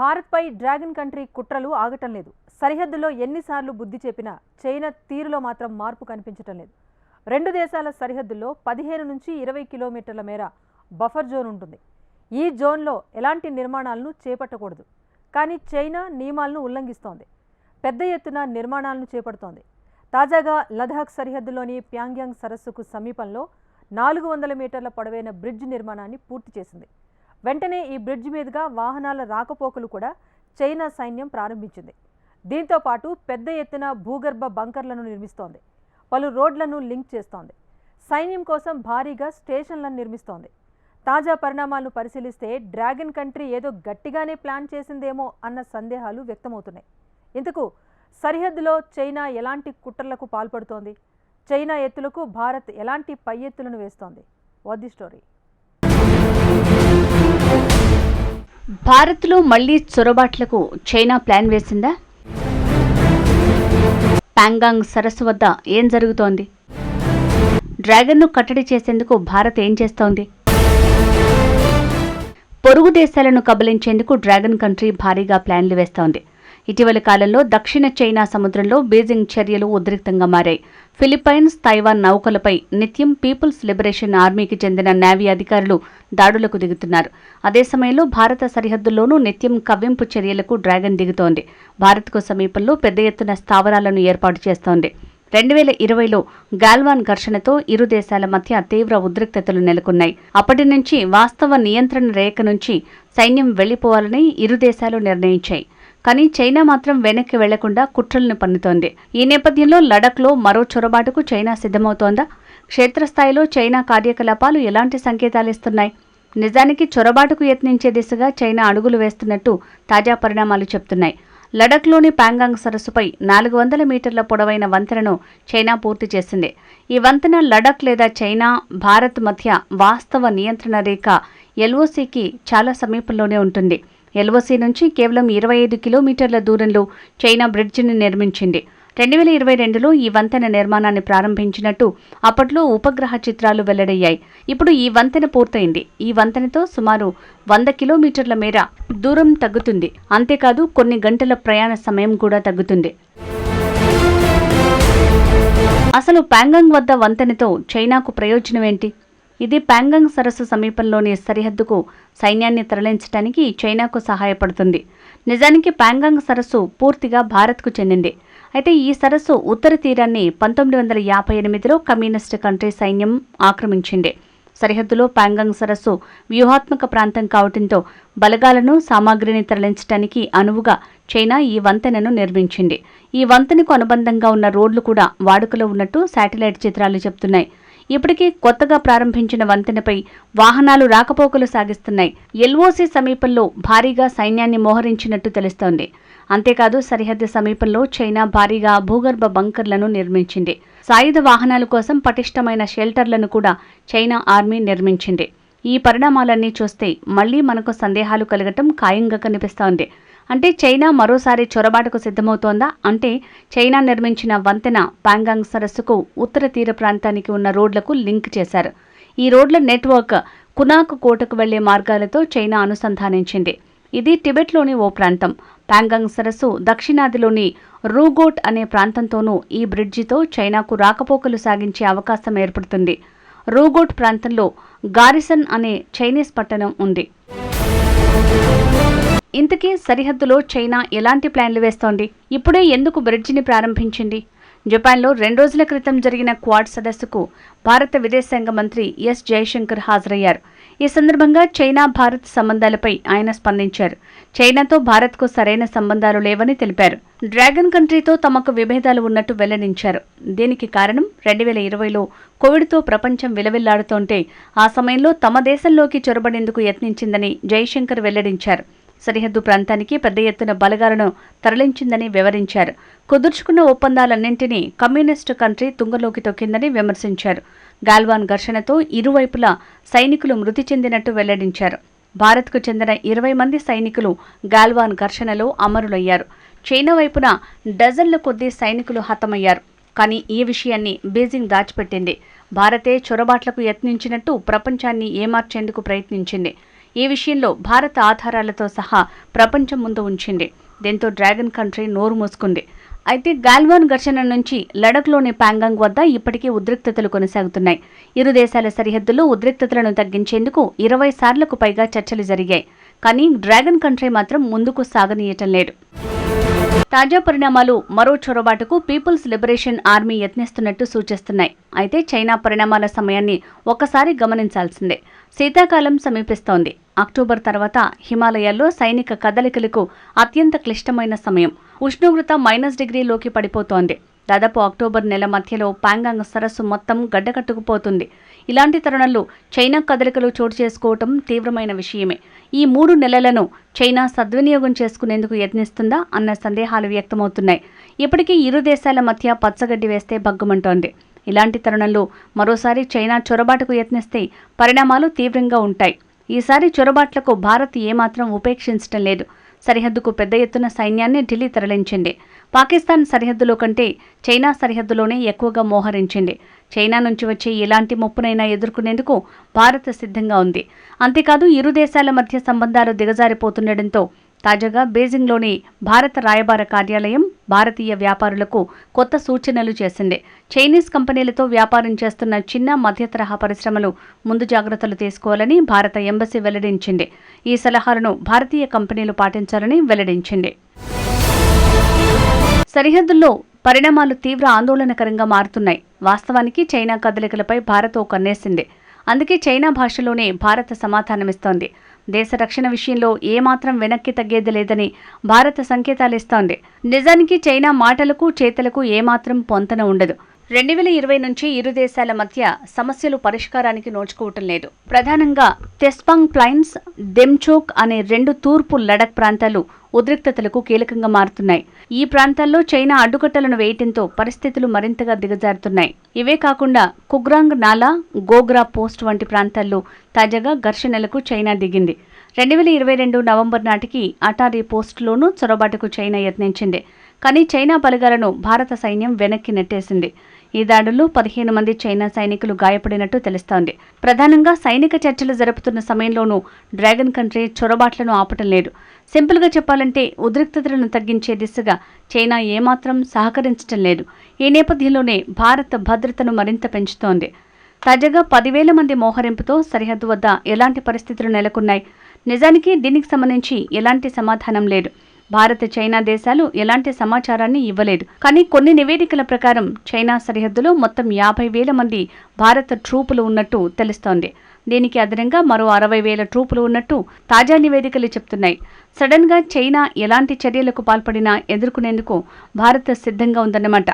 భారత్పై dragon country కుట్రలు ఆగటం లేదు. సరిహద్దులో ఎన్నిసార్లు బుద్ధి చెప్పినా చైనా తీరులో మాత్రం మార్పు కనిపించటం లేదు. రెండు దేశాల సరిహద్దుల్లో పదిహేను నుంచి ఇరవై కిలోమీటర్ల మేర బఫర్ జోన్ ఉంటుంది. ఈ జోన్లో ఎలాంటి నిర్మాణాలను చేపట్టకూడదు. కానీ చైనా నియమాలను ఉల్లంఘిస్తోంది. పెద్ద ఎత్తున నిర్మాణాలను చేపడుతోంది. తాజాగా లదాఖ్ సరిహద్దులోని ప్యాంగ్యాంగ్ సరస్సుకు సమీపంలో నాలుగు వందల మీటర్ల పొడవైన బ్రిడ్జ్ నిర్మాణాన్ని పూర్తి చేసింది. వెంటనే ఈ బ్రిడ్జ్ మీదుగా వాహనాల రాకపోకలు కూడా చైనా సైన్యం ప్రారంభించింది. దీంతో పాటు పెద్ద ఎత్తున భూగర్భ బంకర్లను నిర్మిస్తోంది. పలు రోడ్లను లింక్ చేస్తోంది. సైన్యం కోసం భారీగా స్టేషన్లను నిర్మిస్తోంది. తాజా పరిణామాలను పరిశీలిస్తే డ్రాగన్ కంట్రీ ఏదో గట్టిగానే ప్లాన్ చేసిందేమో అన్న సందేహాలు వ్యక్తమవుతున్నాయి. ఇంతకు సరిహద్దులో చైనా ఎలాంటి కుట్రలకు పాల్పడుతోంది? చైనా ఎత్తులకు భారత్ ఎలాంటి పై ఎత్తులను వేస్తోంది? What the story. భారత్లో మళ్ళీ చొరబాట్లకు చైనా ప్లాన్ వేసిందా? ప్యాంగాంగ్ సరస్సు వద్ద ఏం జరుగుతోంది? డ్రాగన్ను కట్టడి చేసేందుకు భారత్ ఏం చేస్తోంది? పొరుగు దేశాలను కబలించేందుకు డ్రాగన్ కంట్రీ భారీగా ప్లాన్లు వేస్తోంది. ఇటీవలి కాలంలో దక్షిణ చైనా సముద్రంలో బీజింగ్ చర్యలు ఉద్రిక్తంగా మారాయి. ఫిలిప్పైన్స్ తైవాన్ నౌకలపై నిత్యం పీపుల్స్ లిబరేషన్ ఆర్మీకి చెందిన నేవీ అధికారులు దాడులకు దిగుతున్నారు. అదే సమయంలో భారత సరిహద్దుల్లోనూ నిత్యం కవ్వింపు చర్యలకు డ్రాగన్ దిగుతోంది. భారత్కు సమీపంలో పెద్ద ఎత్తున స్థావరాలను ఏర్పాటు చేస్తోంది. రెండు వేల ఇరవైలో గాల్వాన్ ఘర్షణతో ఇరు దేశాల మధ్య తీవ్ర ఉద్రిక్తతలు నెలకొన్నాయి. అప్పటి నుంచి వాస్తవ నియంత్రణ రేఖ నుంచి సైన్యం వెళ్ళిపోవాలని ఇరు దేశాలు నిర్ణయించాయి. కానీ చైనా మాత్రం వెనక్కి వెళ్ళకుండా కుట్రలను పన్నుతోంది. ఈ నేపథ్యంలో లడఖ్లో మరో చొరబాటుకు చైనా సిద్ధమవుతోందా? క్షేత్రస్థాయిలో చైనా కార్యకలాపాలు ఎలాంటి సంకేతాలు ఇస్తున్నాయి నిజానికి చొరబాటుకు యత్నించే దిశగా చైనా అడుగులు వేస్తున్నట్టు తాజా పరిణామాలు చెప్తున్నాయి. లడఖ్లోని పాంగాంగ్ సరస్సుపై నాలుగు వందల మీటర్ల పొడవైన వంతెనను చైనా పూర్తి చేసింది. ఈ వంతెన లడఖ్ లేదా చైనా భారత్ మధ్య వాస్తవ నియంత్రణ రేఖ ఎల్ఓసికి చాలా సమీపంలోనే ఉంటుంది. ఎల్ఓసి నుంచి కేవలం ఇరవై ఐదు కిలోమీటర్ల దూరంలో చైనా బ్రిడ్జిని నిర్మించింది. రెండు వేల ఇరవై రెండులో ఈ వంతెన నిర్మాణాన్ని ప్రారంభించినట్టు అప్పట్లో ఉపగ్రహ చిత్రాలు వెల్లడయ్యాయి. ఇప్పుడు ఈ వంతెన పూర్తయింది. ఈ వంతెనతో సుమారు వంద కిలోమీటర్ల మేర దూరం తగ్గుతుంది. అంతేకాదు కొన్ని గంటల ప్రయాణ సమయం కూడా తగ్గుతుంది. అసలు ప్యాంగంగ్ వద్ద వంతెనతో చైనాకు ప్రయోజనం ఏంటి? ఇది ప్యాంగంగ్ సరస్సు సమీపంలోని సరిహద్దుకు సైన్యాన్ని తరలించడానికి చైనాకు సహాయపడుతుంది. నిజానికి ప్యాంగంగ్ సరస్సు పూర్తిగా భారత్కు చెందింది. అయితే ఈ సరస్సు ఉత్తర తీరాన్ని పంతొమ్మిది వందల యాభై ఎనిమిదిలో కమ్యూనిస్ట్ కంట్రీ సైన్యం ఆక్రమించింది. సరిహద్దులో ప్యాంగంగ్ సరస్సు వ్యూహాత్మక ప్రాంతం కావడంతో బలగాలను సామాగ్రిని తరలించడానికి అనువుగా చైనా ఈ వంతెనను నిర్మించింది. ఈ వంతెనకు అనుబంధంగా ఉన్న రోడ్లు కూడా వాడుకలో ఉన్నట్టు శాటిలైట్ చిత్రాలు చెప్తున్నాయి. ఇప్పటికీ కొత్తగా ప్రారంభించిన వంతెనపై వాహనాలు రాకపోకలు సాగిస్తున్నాయి. ఎల్ఓసి సమీపంలో భారీగా సైన్యాన్ని మోహరించినట్టు తెలుస్తోంది. అంతేకాదు సరిహద్దు సమీపంలో చైనా భారీగా భూగర్భ బంకర్లను నిర్మించింది. సాయుధ వాహనాల కోసం పటిష్టమైన షెల్టర్లను కూడా చైనా ఆర్మీ నిర్మించింది. ఈ పరిణామాలన్నీ చూస్తే మళ్ళీ మనకు సందేహాలు కలగటం ఖాయంగా కనిపిస్తోంది. అంటే చైనా మరోసారి చొరబాటుకు సిద్ధమవుతోందా? అంటే చైనా నిర్మించిన వంతెన పాంగాంగ్ సరస్సుకు ఉత్తర తీర ప్రాంతానికి ఉన్న రోడ్లకు లింక్ చేశారు. ఈ రోడ్ల నెట్వర్క్ కునాక్ కోటకు వెళ్ళే మార్గాలతో చైనా అనుసంధానించింది. ఇది టిబెట్లోని ఓ ప్రాంతం. పాంగాంగ్ సరస్సు దక్షిణాదిలోని రూగోట్ అనే ప్రాంతంతోనూ ఈ బ్రిడ్జితో చైనాకు రాకపోకలు సాగించే అవకాశం ఏర్పడుతుంది. రూగోట్ ప్రాంతంలో గారిసన్ అనే చైనీస్ పట్టణం ఉంది. ఇంతకీ సరిహద్దులో చైనా ఎలాంటి ప్లాన్లు వేస్తోంది? ఇప్పుడే ఎందుకు బ్రిడ్జిని ప్రారంభించింది? జపాన్లో రెండు రోజుల క్రితం జరిగిన క్వాడ్ సదస్సుకు భారత విదేశాంగ మంత్రి ఎస్ జయశంకర్ హాజరయ్యారు. ఈ సందర్భంగా చైనా భారత్ సంబంధాలపై ఆయన స్పందించారు. చైనాతో భారత్కు సరైన సంబంధాలు లేవని తెలిపారు. డ్రాగన్ కంట్రీతో తమకు విభేదాలు ఉన్నట్టు వెల్లడించారు. దీనికి కారణం రెండు వేల ఇరవైలో కోవిడ్తో ప్రపంచం విలవిల్లాడుతోంటే ఆ సమయంలో తమ దేశంలోకి చొరబడేందుకు యత్నించిందని జయశంకర్ వెల్లడించారు. సరిహద్దు ప్రాంతానికి పెద్ద ఎత్తున బలగాలను తరలించిందని వివరించారు. కుదుర్చుకున్న ఒప్పందాలన్నింటినీ కమ్యూనిస్టు కంట్రీ తుంగలోకి తొక్కిందని విమర్శించారు. గాల్వాన్ ఘర్షణతో ఇరువైపులా సైనికులు మృతి చెందినట్టు వెల్లడించారు. భారత్కు చెందిన ఇరవై మంది సైనికులు గాల్వాన్ ఘర్షణలో అమరులయ్యారు. చైనా వైపున డజన్ల కొద్దీ సైనికులు హతమయ్యారు. కానీ ఈ విషయాన్ని బీజింగ్ దాచిపెట్టింది. భారతే చొరబాట్లకు యత్నించినట్టు ప్రపంచాన్ని ఏమార్చేందుకు ప్రయత్నించింది? ఈ విషయంలో భారత ఆధారాలతో సహా ప్రపంచం ముందు ఉంచింది. దీంతో డ్రాగన్ కంట్రీ నోరు మూసుకుంది. అయితే గాల్వాన్ ఘర్షణ నుంచి లడఖ్లోని ప్యాంగాంగ్ వద్ద ఇప్పటికే ఉద్రిక్తతలు కొనసాగుతున్నాయి. ఇరు దేశాల సరిహద్దుల్లో ఉద్రిక్తతలను తగ్గించేందుకు ఇరవై సార్లకు పైగా చర్చలు జరిగాయి. కానీ డ్రాగన్ కంట్రీ మాత్రం ముందుకు సాగనీయటం లేదు. తాజా పరిణామాలు మరో చొరబాటుకు పీపుల్స్ లిబరేషన్ ఆర్మీ యత్నిస్తున్నట్టు సూచిస్తున్నాయి. అయితే చైనా పరిణామాల సమయాన్ని ఒకసారి గమనించాల్సిందే. శీతాకాలం సమీపిస్తోంది. అక్టోబర్ తర్వాత హిమాలయాల్లో సైనిక కదలికలకు అత్యంత క్లిష్టమైన సమయం. ఉష్ణోగ్రత మైనస్ డిగ్రీలోకి పడిపోతోంది. దాదాపు అక్టోబర్ నెల మధ్యలో పాంగాంగ్ సరస్సు మొత్తం గడ్డకట్టుకుపోతుంది. ఇలాంటి తరుణంలో చైనా కదలికలు చోటు చేసుకోవటం తీవ్రమైన విషయమే. ఈ మూడు నెలలను చైనా సద్వినియోగం చేసుకునేందుకు యత్నిస్తుందా అన్న సందేహాలు వ్యక్తమవుతున్నాయి. ఇప్పటికీ ఇరు దేశాల మధ్య పచ్చగడ్డి వేస్తే భగ్గుమంటోంది. ఇలాంటి తరుణంలో మరోసారి చైనా చొరబాటుకు యత్నిస్తే పరిణామాలు తీవ్రంగా ఉంటాయి. ఈసారి చొరబాట్లకు భారత్ ఏమాత్రం ఉపేక్షించడం లేదు. సరిహద్దుకు పెద్ద ఎత్తున సైన్యాన్ని ఢిల్లీ తరలించింది. పాకిస్తాన్ సరిహద్దులో కంటే చైనా సరిహద్దులోనే ఎక్కువగా మోహరించింది. చైనా నుంచి వచ్చే ఎలాంటి ముప్పునైనా ఎదుర్కొనేందుకు భారత్ సిద్ధంగా ఉంది. అంతేకాదు ఇరు దేశాల మధ్య సంబంధాలు దిగజారిపోతుండటంతో తాజాగా బీజింగ్లోని భారత రాయబార కార్యాలయం భారతీయ వ్యాపారులకు కొత్త సూచనలు చేసింది. చైనీస్ కంపెనీలతో వ్యాపారం చేస్తున్న చిన్న మధ్యతరహా పరిశ్రమలు ముందు జాగ్రత్తలు తీసుకోవాలని భారత ఎంబసీ వెల్లడించింది. ఈ సలహాలను భారతీయ కంపెనీలు పాటించాలని వెల్లడించింది. సరిహద్దుల్లో పరిణామాలు తీవ్ర ఆందోళనకరంగా మారుతున్నాయి. వాస్తవానికి చైనా కదలికలపై భారత్ ఓ కన్నేసింది. అందుకే చైనా భాషలోనే భారత్ సమాధానమిస్తోంది. దేశ రక్షణ విషయంలో ఏమాత్రం వెనక్కి తగ్గేది లేదని భారత సంకేతాలిస్తోంది నిజానికి చైనా మాటలకు చేతలకు ఏమాత్రం పొంతన ఉండదు. రెండు వేల ఇరవై నుంచి ఇరు దేశాల మధ్య సమస్యలు పరిష్కారానికి నోచుకోవటం లేదు. ప్రధానంగా తెస్పాంగ్ ప్లైన్స్ దెమ్చోక్ అనే రెండు తూర్పు లడక్ ప్రాంతాలు ఉద్రిక్తతలకు కీలకంగా మారుతున్నాయి. ఈ ప్రాంతాల్లో చైనా అడ్డుకట్టలను వేయటంతో పరిస్థితులు మరింతగా దిగజారుతున్నాయి. ఇవే కాకుండా కుగ్రాంగ్ నాలా గోగ్రా పోస్ట్ వంటి ప్రాంతాల్లో తాజాగా ఘర్షణలకు చైనా దిగింది. రెండు వేల ఇరవై రెండు నవంబర్ నాటికి అటారీ పోస్టులోనూ చొరబాటుకు చైనా యత్నించింది. కానీ చైనా బలగాలను భారత సైన్యం వెనక్కి నెట్టేసింది. ఈ దాడుల్లో పదిహేను మంది చైనా సైనికులు గాయపడినట్టు తెలుస్తోంది. ప్రధానంగా సైనిక చర్చలు జరుపుతున్న సమయంలోనూ డ్రాగన్ కంట్రీ చొరబాట్లను ఆపటం లేదు. సింపుల్గా చెప్పాలంటే ఉద్రిక్తతలను తగ్గించే దిశగా చైనా ఏమాత్రం సహకరించటం లేదు. ఈ నేపథ్యంలోనే భారత్ భద్రతను మరింత పెంచుతోంది. తాజాగా పదివేల మంది మోహరింపుతో సరిహద్దు వద్ద ఎలాంటి పరిస్థితులు నెలకొన్నాయి? నిజానికి దీనికి సంబంధించి ఎలాంటి సమాధానం లేదు. భారత్ చైనా దేశాలు ఎలాంటి సమాచారాన్ని ఇవ్వలేదు. కానీ కొన్ని నివేదికల ప్రకారం చైనా సరిహద్దులో మొత్తం యాభై వేల మంది భారత ట్రూపులు ఉన్నట్టు తెలుస్తోంది. దీనికి అదనంగా మరో అరవై వేల ట్రూపులు ఉన్నట్టు తాజా నివేదికలు చెప్తున్నాయి. సడన్గా చైనా ఎలాంటి చర్యలకు పాల్పడినా ఎదుర్కొనేందుకు భారత్ సిద్ధంగా ఉందన్నమాట.